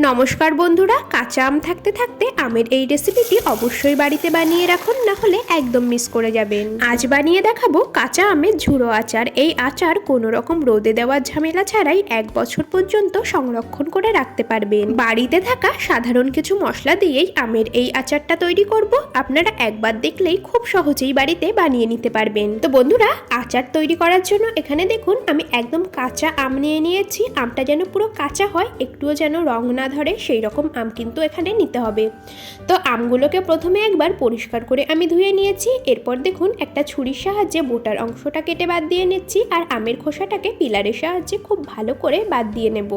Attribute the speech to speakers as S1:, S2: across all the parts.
S1: নমস্কার বন্ধুরা, কাঁচা আম থাকতে থাকতে আমের এই রেসিপিটি অবশ্যই বাড়িতে বানিয়ে রাখুন, না হলে একদম মিস করে যাবেন। আজ বানিয়ে দেখাবো কাঁচা আমের ঝুড়ো আচার। এই আচার কোনো রকম রোদে দেওয়ার ঝামেলা ছাড়াই এক বছর পর্যন্ত সংরক্ষণ করে রাখতে পারবেন। বাড়িতে থাকা সাধারণ কিছু মশলা দিয়েই আমের এই আচারটা তৈরি করব। আপনারা একবার দেখলেই খুব সহজেই বাড়িতে বানিয়ে নিতে পারবেন। তো বন্ধুরা, আচার তৈরি করার জন্য এখানে দেখুন, আমি একদম কাঁচা আম নিয়ে নিয়েছি। আমটা যেন পুরো কাঁচা হয়, একটুও যেন রং না ধরে সেই রকম আম কিন্তু এখানে নিতে হবে। তো আমগুলোকে প্রথমে একবার পরিষ্কার করে আমি ধুয়ে নিয়েছি। এরপর দেখুন একটা ছুরির সাহায্যে বোটার অংশটা কেটে বাদ দিয়ে নিচ্ছি আর আমের খোসাটাকে পিলারের সাহায্যে খুব ভালো করে বাদ দিয়ে নেব।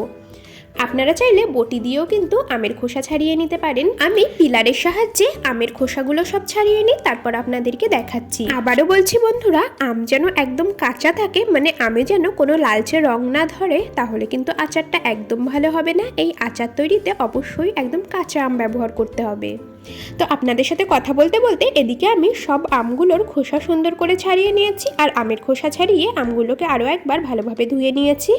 S1: আপনারা চাইলে বটি দিয়েও কিন্তু আমের খোসা ছাড়িয়ে নিতে পারেন। আমি পিলারের সাহায্যে আমের খোসাগুলো সব ছাড়িয়ে নিই, তারপর আপনাদেরকে দেখাচ্ছি। আবারও বলছি বন্ধুরা, আম যেন একদম কাঁচা থাকে মানে আমে যেন কোনো লালচে রং না ধরে, তাহলে কিন্তু আচারটা একদম ভালো হবে না। এই আচার তৈরিতে অবশ্যই একদম কাঁচা আম ব্যবহার করতে হবে। তো আপনাদের সাথে কথা বলতে বলতে এদিকে আমি সব আমগুলোর খোসা সুন্দর করে ছাড়িয়ে নিয়েছি, আর আমের খোসা ছাড়িয়ে আমগুলোকে আরও একবার ভালোভাবে ধুয়ে নিয়েছি।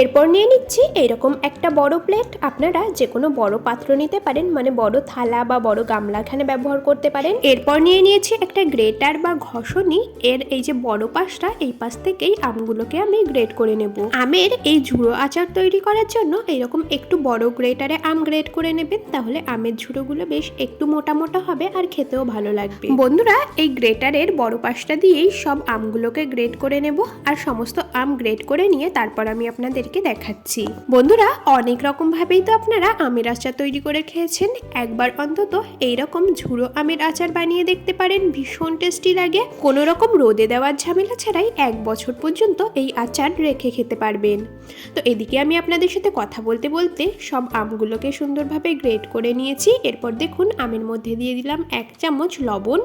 S1: এরপর নিয়ে নিচ্ছি এরকম একটা বড় প্লেট আপনারা যে কোনো বড় পাত্র নিতে পারেন মানে বড় থালা বা বড় গামলা এখানে ব্যবহার করতে পারেন। এরপর নিয়ে নিয়েছি একটা গ্রেটার বা ঘষণি। এর এই যে বড় পাশটা, এই পাশ থেকেই আমগুলোকে আমি গ্রেট করে নেব। আমের এই ঝুড়ো আচার তৈরি করার জন্য এরকম একটু বড় গ্রেটারে আম গ্রেট করে নেবেন, তাহলে আমের ঝুড়োগুলো বেশ একটু মোটা মোটা হবে আর খেতেও ভালো লাগবে। বন্ধুরা, এই গ্রেটারের বড় পাশটা দিয়েই সব আমগুলোকে গ্রেট করে নেব। আর সমস্ত আম গ্রেট করে নিয়ে তারপর আমি আপনাদেরকে দেখাচ্ছি। বন্ধুরা, অনেক রকম ভাবেই তো আপনারা আমের আচার তৈরি করে খেয়েছেন। একবার অন্তত এইরকম ঝুড়ো আমের আচার বানিয়ে দেখতে পারেন, ভীষণ টেস্টি লাগে। কোনো রকম রোদে দেওয়ার ঝামেলা ছাড়াই এক বছর পর্যন্ত এই আচার রেখে খেতে পারবেন। তো এদিকে আমি আপনাদের সাথে কথা বলতে বলতে সব আমগুলোকে সুন্দরভাবে গ্রেট করে নিয়েছি। এরপর দেখুন, আমের মধ্যে দিয়ে দিলাম এক চামচ লবণ।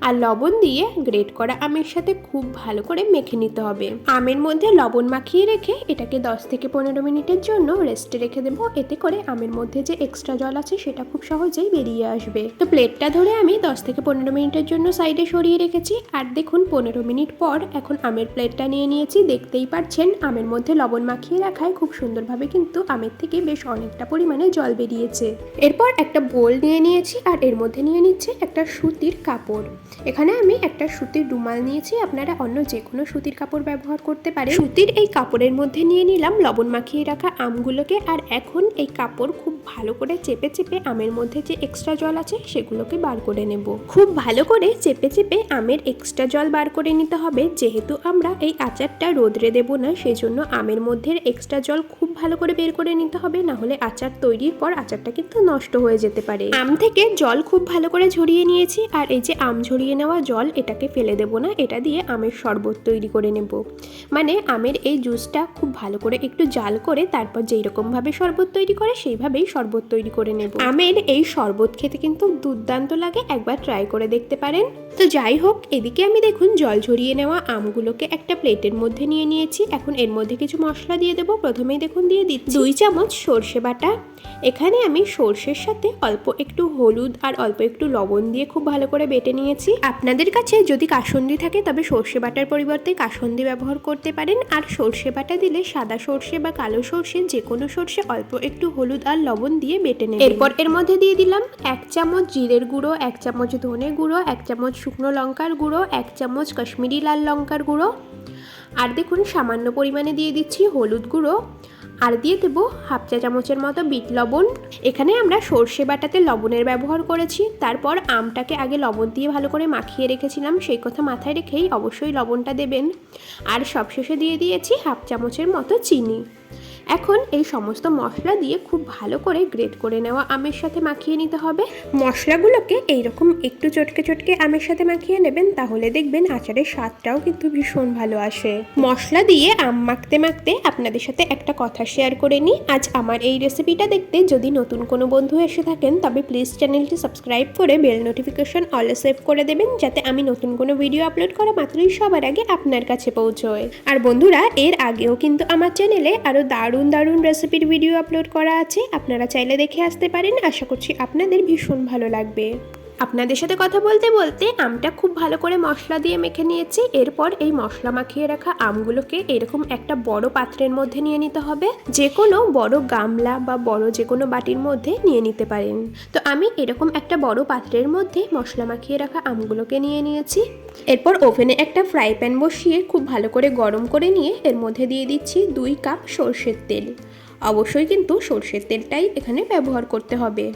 S1: আর লবণ দিয়ে গ্রেট করা আমের সাথে খুব ভালো করে মেখে নিতে হবে। আমের মধ্যে লবণ মাখিয়ে রেখে এটাকে 10 থেকে পনেরো মিনিটের জন্য রেস্টে রেখে দেবো। এতে করে আমের মধ্যে যে এক্সট্রা জল আছে সেটা খুব সহজেই বেরিয়ে আসবে। তো প্লেটটা ধরে আমি 10 থেকে পনেরো মিনিটের জন্য সাইডে সরিয়ে রেখেছি। আর দেখুন পনেরো মিনিট পর এখন আমের প্লেটটা নিয়ে নিয়েছি। দেখতেই পাচ্ছেন আমের মধ্যে লবণ মাখিয়ে রাখায় খুব সুন্দরভাবে কিন্তু আমের থেকে বেশ অনেকটা পরিমাণে জল বেরিয়েছে। এরপর একটা বোল নিয়ে নিয়েছি। আর এর মধ্যে নিয়ে নিচ্ছে একটা সুতির কাপড়। এখানে আমি একটা সুতির রুমাল নিয়েছি, আপনারা অন্য যে কোনো সুতির কাপড় ব্যবহার করতে পারেন। সুতির এই কাপড়ের মধ্যে নিয়ে নিলাম লবণ মাখিয়ে রাখা আমগুলোকে, আর এখন এই কাপড় খুব ভালো করে চেপে চেপে আমের মধ্যে যে এক্সট্রা জল আছে, সেগুলোকে বার করে নেব। খুব ভালো করে চেপে চেপে আমের এক্সট্রা জল বার করে নিতে হবে, যেহেতু আমরা এই আচারটা রোদ্রে দেব না সেই জন্য আমের মধ্যে এক্সট্রা জল খুব ভালো করে বের করে নিতে হবে না হলে আচার তৈরির পর আচারটা কিন্তু নষ্ট হয়ে যেতে পারে। আম থেকে জল খুব ভালো করে ঝরিয়ে নিয়েছি, আর এই যে আম ঝরিয়ে নেওয়া জল এটাকে ফেলে দেব না, এটা দিয়ে আমের শরবত তৈরি করে নেব। মানে আমের এই জুসটা খুব ভালো করে একটু জাল করে তারপর যেই রকমভাবে শরবত তৈরি করে সেইভাবেই শরবত তৈরি করে নেব। আমের এই শরবত খেতে কিন্তু দুর্দান্ত লাগে, একবার ট্রাই করে দেখতে পারেন। তো যাই হোক, এদিকে আমি দেখুন জল ঝরিয়ে নেওয়া আমগুলোকে একটা প্লেটের মধ্যে নিয়ে নিয়েছি। এখন এর মধ্যে কিছু মশলা দিয়ে দেবো, প্রথমেই দেখুন দিয়ে দিচ্ছি দুই চামচ সর্ষে বাটা। এখানে আমি সর্ষের সাথে অল্প একটু হলুদ আর অল্প একটু লবণ দিয়ে খুব ভালো করে বেটে নিয়েছি। আপনাদের কাছে যদি কাসন্দি থাকে, তবে সর্ষে বাটার পরিবর্তে কাসন্দি ব্যবহার করতে পারেন। আর সর্ষে বাটা দিলে সাদা সর্ষে বা কালো সর্ষে যে কোনো সর্ষে অল্প একটু হলুদ আর লবণ দিয়ে বেটে নেবেন। এরপর এর মধ্যে দিয়ে দিলাম এক চামচ জিরের গুঁড়ো, এক চামচ ধনে গুঁড়ো, এক চামচ শুকনো লঙ্কার গুঁড়ো, এক চামচ কাশ্মীরি লাল লঙ্কার গুঁড়ো। আর দেখুন, সামান্য পরিমাণে দিয়ে দিচ্ছি হলুদ গুঁড়ো। আর দিয়ে দেব হাফ চা চামচের মতো বিট লবণ। এখানে আমরা সর্ষে বাটাতে লবণের ব্যবহার করেছি। তারপর আমটাকে আগে লবণ দিয়ে ভালো করে মাখিয়ে রেখেছিলাম। সেই কথা মাথায় রেখেই অবশ্যই লবণটা দেবেন। আর সবশেষে দিয়ে দিয়েছি হাফ চামচের মতো চিনি। এখন এই সমস্ত মশলা দিয়ে খুব ভালো করে গ্রেট করে নেওয়া আমের সাথে মাখিয়ে নিতে হবে। মশলাগুলোকে এইরকম একটু চটকে চটকে আমের সাথে মাখিয়ে নেবেন, তাহলে দেখবেন আচারের স্বাদটাও কিন্তু ভীষণ ভালো আসে। মশলা দিয়ে আম মাখতে মাখতে আপনাদের সাথে একটা কথা শেয়ার করে নিই। আজ আমার এই রেসিপিটা দেখতে যদি নতুন কোনো বন্ধু এসে থাকেন, তবে প্লিজ চ্যানেলটি সাবস্ক্রাইব করে বেল নোটিফিকেশন অলে সেভ করে দেবেন, যাতে আমি নতুন কোনো ভিডিও আপলোড করা মাত্রই সবার আগে আপনার কাছে পৌঁছয়। আর বন্ধুরা, এর আগেও কিন্তু আমার চ্যানেলে আরও দারুণ দারুণ দারুণ রেসিপির ভিডিও আপলোড করা আছে। আপনারা চাইলে দেখে আসতে পারেন। আশা করছি আপনাদের ভীষণ ভালো লাগবে। আপনাদের সাথে কথা বলতে বলতে আমটা খুব ভালো করে মশলা দিয়ে মেখে নিয়েছি। এরপর এই মশলা মাখিয়ে রাখা আমগুলোকে এরকম একটা বড় পাত্রের মধ্যে নিয়ে নিতে হবে। যে কোনো বড় গামলা বা বড় যে কোনো বাটির মধ্যে নিয়ে নিতে পারেন। তো আমি এরকম একটা বড় পাত্রের মধ্যে মশলা মাখিয়ে রাখা আমগুলোকে নিয়ে নিয়েছি। এরপর ওভেনে একটা ফ্রাই প্যান বসিয়ে খুব ভালো করে গরম করে নিয়ে এর মধ্যে দিয়ে দিচ্ছি দুই কাপ সর্ষের তেল। অবশ্যই কিন্তু সর্ষের তেলটাই এখানে ব্যবহার করতে হবে।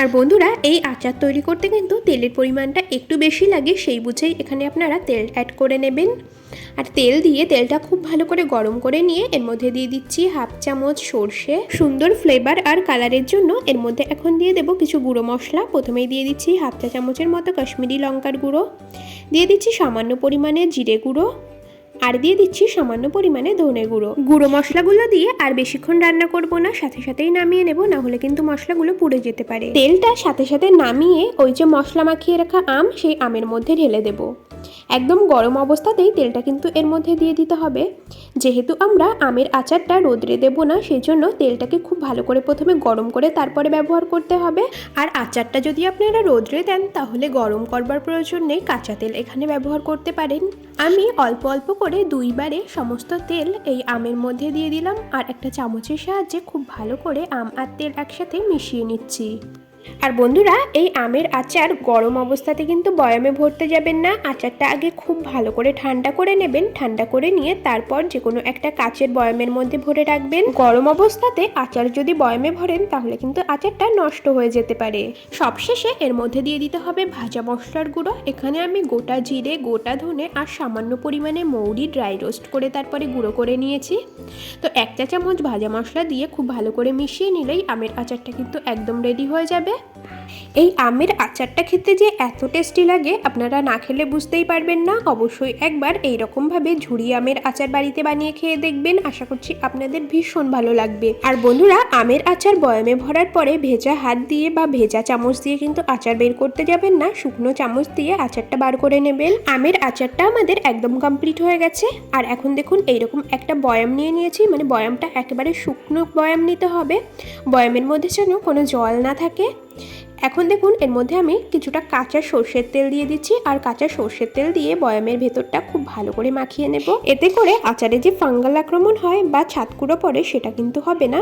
S1: আর বন্ধুরা, এই আচার তৈরি করতে কিন্তু তেলের পরিমাণটা একটু বেশি লাগে, সেই বুঝেই এখানে আপনারা তেল অ্যাড করে নেবেন। আর তেল দিয়ে তেলটা খুব ভালো করে গরম করে নিয়ে এর মধ্যে দিয়ে দিচ্ছি হাফ চামচ সর্ষে। সুন্দর ফ্লেভার আর কালারের জন্য এর মধ্যে এখন দিয়ে দেবো কিছু গুঁড়ো মশলা। প্রথমেই দিয়ে দিচ্ছি হাফ চা চামচের মতো কাশ্মীরি লঙ্কার গুঁড়ো। দিয়ে দিচ্ছি সামান্য পরিমাণে জিরে গুঁড়ো। আর দিয়ে দিচ্ছি সামান্য পরিমাণে ধনে গুঁড়ো। গুঁড়ো মশলাগুলো দিয়ে আর বেশিক্ষণ রান্না করব না, সাথে সাথেই নামিয়ে নেব না হলে কিন্তু মশলাগুলো পুড়ে যেতে পারে। তেলটা সাথে সাথে নামিয়ে ওই যে মশলা মাখিয়ে রাখা আম, সেই আমের মধ্যে ঢেলে দেব। একদম গরম অবস্থাতেই তেলটা কিন্তু এর মধ্যে দিয়ে দিতে হবে। যেহেতু আমরা আমের আচারটা রোদ্রে দেবো না সেই জন্য তেলটাকে খুব ভালো করে প্রথমে গরম করে তারপরে ব্যবহার করতে হবে। আর আচারটা যদি আপনারা রোদ্রে দেন, তাহলে গরম করবার প্রয়োজন নেই, কাঁচা তেল এখানে ব্যবহার করতে পারেন। আমি অল্প অল্প করে দুইবারে সমস্ত তেল এই আমের মধ্যে দিয়ে দিলাম। আর একটা চামচের সাহায্যে খুব ভালো করে আম আর তেল একসাথে মিশিয়ে নিচ্ছি। আর বন্ধুরা, এই আমের আচার গরম অবস্থাতে কিন্তু বয়ামে ভরতে যাবেন না। আচারটা আগে খুব ভালো করে ঠান্ডা করে নেবেন। ঠান্ডা করে নিয়ে তারপর যে কোনো একটা কাচের বয়ামের মধ্যে ভরে রাখবেন। গরম অবস্থাতে আচার যদি বয়ামে ভরেন, তাহলে কিন্তু আচারটা নষ্ট হয়ে যেতে পারে। সবশেষে এর মধ্যে দিয়ে দিতে হবে ভাজা মশলার গুঁড়ো। এখানে আমি গোটা জিরে, গোটা ধনে আর সামান্য পরিমাণে মৌরি ড্রাই রোস্ট করে তারপরে গুঁড়ো করে নিয়েছি। তো এক চা চামচ ভাজা মশলা দিয়ে খুব ভালো করে মিশিয়ে নিলেই আমের আচারটা কিন্তু একদম রেডি হয়ে যাবে। এই আমের আচারটা খেতে যে এত টেস্টি লাগে, আপনারা না খেলে বুঝতেই পারবেন না। অবশ্যই একবার এই রকমভাবে ঝুড়ি আমের আচার বাড়িতে বানিয়ে খেয়ে দেখবেন। আশা করছি আপনাদের ভীষণ ভালো লাগবে। আর বন্ধুরা, আমের আচার বয়ামে ভরার পরে ভেজা হাত দিয়ে বা ভেজা চামচ দিয়ে কিন্তু আচার বের করতে যাবেন না। শুকনো চামচ দিয়ে আচারটা বার করে নেবেন। আমের আচারটা আমাদের একদম কমপ্লিট হয়ে গেছে। আর এখন দেখুন, এইরকম একটা বয়াম নিয়ে নিয়েছি। মানে বয়ামটা একেবারে শুকনো বয়াম নিতে হবে। বয়ামের মধ্যে যেন কোনো জল না থাকে। এখন দেখুন, এর মধ্যে আমি কিছুটা কাঁচা সর্ষের তেল দিয়ে দিচ্ছি আর কাঁচা সর্ষের তেল দিয়ে বয়ামের ভেতরটা খুব ভালো করে মাখিয়ে নেব। এতে করে আচারে যে ফাঙ্গাল আক্রমণ হয় বা ছাতকুড়ো পড়ে সেটা কিন্তু হবে না।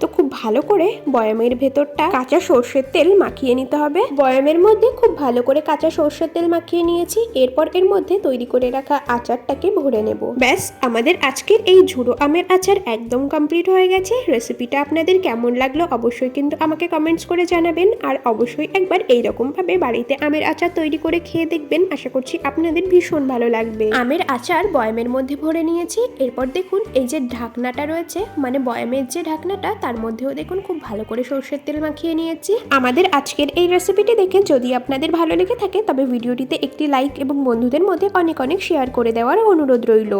S1: তো খুব ভালো করে বয়ামের ভেতরটা কাঁচা সর্ষের তেল মাখিয়ে নিতে হবে। বয়ামের মধ্যে খুব ভালো করে কাঁচা সর্ষের তেল মাখিয়ে নিয়েছি। এরপর এর মধ্যে তৈরি করে রাখা আচারটাকে ভরে নেব। ব্যাস, আমাদের আজকের এই ঝুড়ো আমের আচার একদম কমপ্লিট হয়ে গেছে। রেসিপিটা আপনাদের কেমন লাগল অবশ্যই কিন্তু আমাকে কমেন্টস করে জানাবেন। আর অবশ্যই একবার এইরকমভাবে বাড়িতে আমের আচার তৈরি করে খেয়ে দেখবেন। আশা করছি আপনাদের ভীষণ ভালো লাগবে। আমের আচার বয়ামের মধ্যে ভরে নিয়েছি। এরপর দেখুন এই যে ঢাকনাটা রয়েছে মানে বয়ামের যে ঢাকনাটা তার মধ্যেও দেখুন খুব ভালো করে সর্ষের তেল মাখিয়ে নিয়েছি। আমাদের আজকের এই রেসিপিটি দেখে যদি আপনাদের ভালো লেগে থাকে তবে ভিডিওটিতে একটি লাইক এবং বন্ধুদের মধ্যে অনেক অনেক শেয়ার করে দেওয়ার অনুরোধ রইল।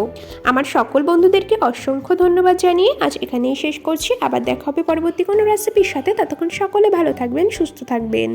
S1: আমার সকল বন্ধুদেরকে অসংখ্য ধন্যবাদ জানিয়ে আজ এখানেই শেষ করছি। আবার দেখা হবে পরবর্তী কোনো রেসিপির সাথে। ততক্ষণ সকলে ভালো থাকবেন সুস্থ থাকবেন।